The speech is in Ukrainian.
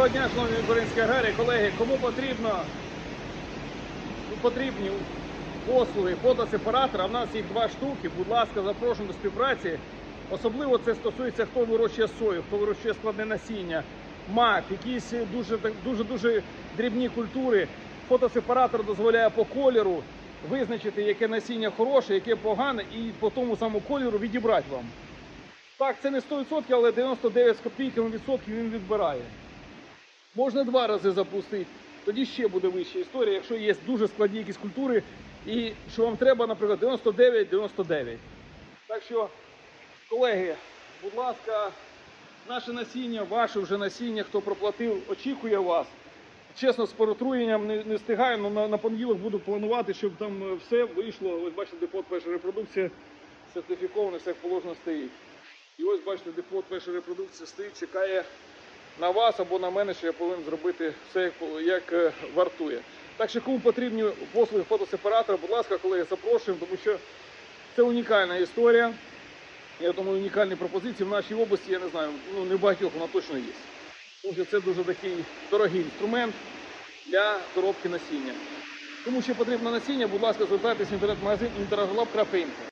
Доброго дня, шановні українські аграрії, колеги. Кому потрібно потрібні послуги фотосепаратора, в нас їх два штуки. Будь ласка, запрошуємо до співпраці. Особливо це стосується, хто вирощує сою, хто вирощує складне насіння, мак, якісь дуже дуже дуже дрібні культури. Фотосепаратор дозволяє по кольору визначити, яке насіння хороше, яке погане, і по тому самому кольору відібрати вам. Так, це не 100%, але 99 з копійками він відбирає. Можна два рази запустити, тоді ще буде вища історія, якщо є дуже складні якісь культури, і що вам треба, наприклад, 99-99. Так що, колеги, будь ласка, наше насіння, ваше вже насіння, хто проплатив, очікує вас. Чесно, з перетруєнням не, не встигаємо, але на, на понеділок буду планувати, щоб там е, все вийшло. Ось бачите, депот першої репродукції сертифіковане, все положено стоїть. І ось бачите, депот першої репродукції стоїть, чекає на вас або на мене, що я повинен зробити все як, е, вартує. Так що кому потрібні послуги фотосепаратора, будь ласка, колеги, запрошуємо, тому що це унікальна історія. Я думаю, унікальні пропозиції в нашій області, я не знаю, ну не багатьох вона точно є. Тому що це дуже такий дорогий інструмент для доробки насіння. Кому ще потрібно насіння, будь ласка, звертайтеся в інтернет-магазин interagolab.info.